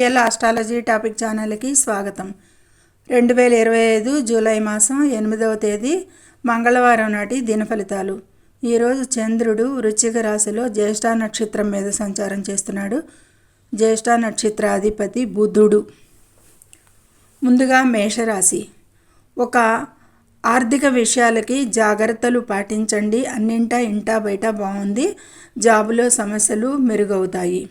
L astrology topic ఛానల్కి స్వాగతం. రెండు వేల ఇరవై ఐదు జూలై మాసం ఎనిమిదవ తేదీ మంగళవారం నాటి దిన ఫలితాలు. ఈరోజు చంద్రుడు వృశ్చిక రాశిలో జ్యేష్ఠ నక్షత్రం మీద సంచారం చేస్తున్నాడు. జ్యేష్ఠ నక్షత్ర అధిపతి బుధుడు. ముందుగా మేషరాశి. ఒక ఆర్థిక విషయాలకి జాగ్రత్తలు పాటించండి. అన్నింటా ఇంటా బయట బాగుంది. జాబులో సమస్యలు మెరుగవుతాయి.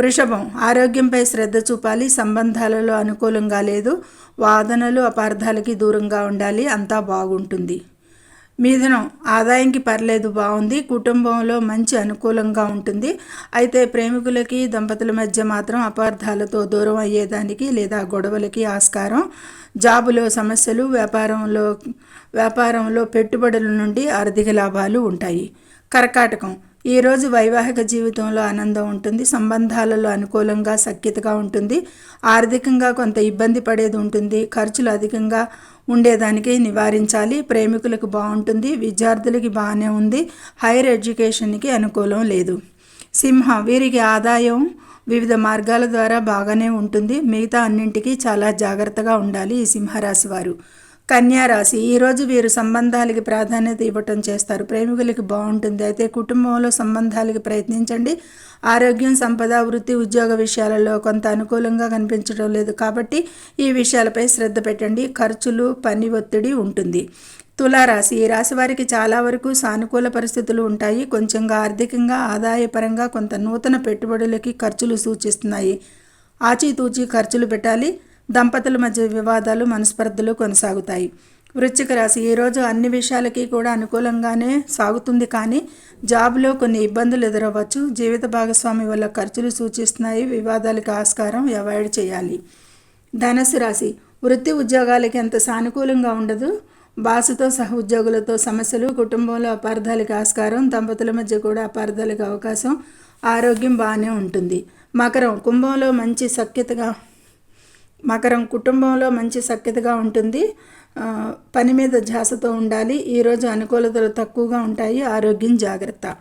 వృషభం ఆరోగ్యంపై శ్రద్ధ చూపాలి సంబంధాలలో అనుకూలంగా లేదు వాదనలు అపార్థాలకి దూరంగా ఉండాలి అంతా బాగుంటుంది. మీదనం ఆదాయంకి పర్లేదు బాగుంది కుటుంబంలో మంచి అనుకూలంగా ఉంటుంది. అయితే ప్రేమికులకి దంపతుల మధ్య మాత్రం అపార్థాలతో దూరం అయ్యేదానికి లేదా గొడవలకి ఆస్కారం. జాబులో సమస్యలు వ్యాపారంలో వ్యాపారంలో పెట్టుబడుల నుండి ఆర్థిక లాభాలు ఉంటాయి. కర్కాటకం ఈరోజు వైవాహిక జీవితంలో ఆనందం ఉంటుంది సంబంధాలలో అనుకూలంగా సఖ్యతగా ఉంటుంది ఆర్థికంగా కొంత ఇబ్బంది పడేది ఉంటుంది ఖర్చులు అధికంగా ఉండేదానికి నివారించాలి ప్రేమికులకు బాగుంటుంది విద్యార్థులకి బాగానే ఉంది హైయర్ ఎడ్యుకేషన్కి అనుకూలం లేదు. సింహ వీరికి ఆదాయం వివిధ మార్గాల ద్వారా బాగానే ఉంటుంది మిగతా అన్నింటికీ చాలా జాగ్రత్తగా ఉండాలి ఈ సింహరాశి వారు. కన్యారాశి ఈరోజు వీరు సంబంధాలకి ప్రాధాన్యత ఇవ్వటం చేస్తారు. ప్రేమికులకి బాగుంటుంది. అయితే కుటుంబంలో సంబంధాలకి ప్రయత్నించండి. ఆరోగ్యం సంపద వృత్తి ఉద్యోగ విషయాలలో కొంత అనుకూలంగా కనిపించడం లేదు కాబట్టి ఈ విషయాలపై శ్రద్ధ పెట్టండి. ఖర్చులు పని ఒత్తిడి ఉంటుంది. తులారాశి ఈ రాశి వారికి చాలా వరకు సానుకూల పరిస్థితులు ఉంటాయి. కొంచెంగా ఆర్థికంగా ఆదాయపరంగా కొంత నూతన పెట్టుబడులకి ఖర్చులు సూచిస్తున్నాయి. ఆచితూచి ఖర్చులు పెట్టాలి. దంపతుల మధ్య వివాదాలు మనస్పర్ధలు కొనసాగుతాయి. వృశ్చిక రాశి ఈరోజు అన్ని విషయాలకి కూడా అనుకూలంగానే సాగుతుంది కానీ జాబ్లో కొన్ని ఇబ్బందులు ఎదురవ్వచ్చు. జీవిత భాగస్వామి వల్ల ఖర్చులు సూచిస్తున్నాయి. వివాదాలకు ఆస్కారం అవాయిడ్ చేయాలి. ధనస్సు రాశి వృత్తి ఉద్యోగాలకి అంత సానుకూలంగా ఉండదు. బాసుతో సహ ఉద్యోగులతో సమస్యలు కుటుంబంలో అపార్థాలకు ఆస్కారం దంపతుల మధ్య కూడా అపార్థాలకు అవకాశం ఆరోగ్యం బాగానే ఉంటుంది. మకరం కుంభంలో మంచి సఖ్యతగా మకరం కుటుంబంలో మంచి సఖ్యతగా ఉంటుంది. పని మీద ధ్యాసతో ఉండాలి. ఈరోజు అనుకూలతలు తక్కువగా ఉంటాయి. ఆరోగ్యం జాగ్రత్త.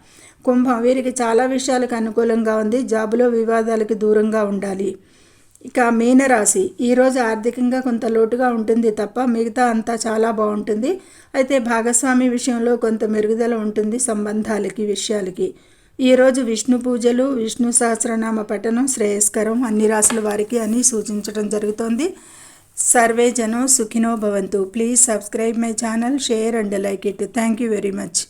కుంభం వీరికి చాలా విషయాలకు అనుకూలంగా ఉంది. జాబులో వివాదాలకి దూరంగా ఉండాలి. ఇక మీనరాశి. ఈరోజు ఆర్థికంగా కొంత లోటుగా ఉంటుంది తప్ప మిగతా అంతా చాలా బాగుంటుంది. అయితే భాగస్వామి విషయంలో కొంత మెరుగుదల ఉంటుంది సంబంధాలకి విషయాలకి. ఈరోజు విష్ణు పూజలు విష్ణు సహస్రనామ పఠనం శ్రేయస్కరం అన్ని రాసుల వారికి అని సూచించడం జరుగుతోంది. సర్వే జనం సుఖినో భవంతు. Please subscribe my channel share and like it. Thank you very much.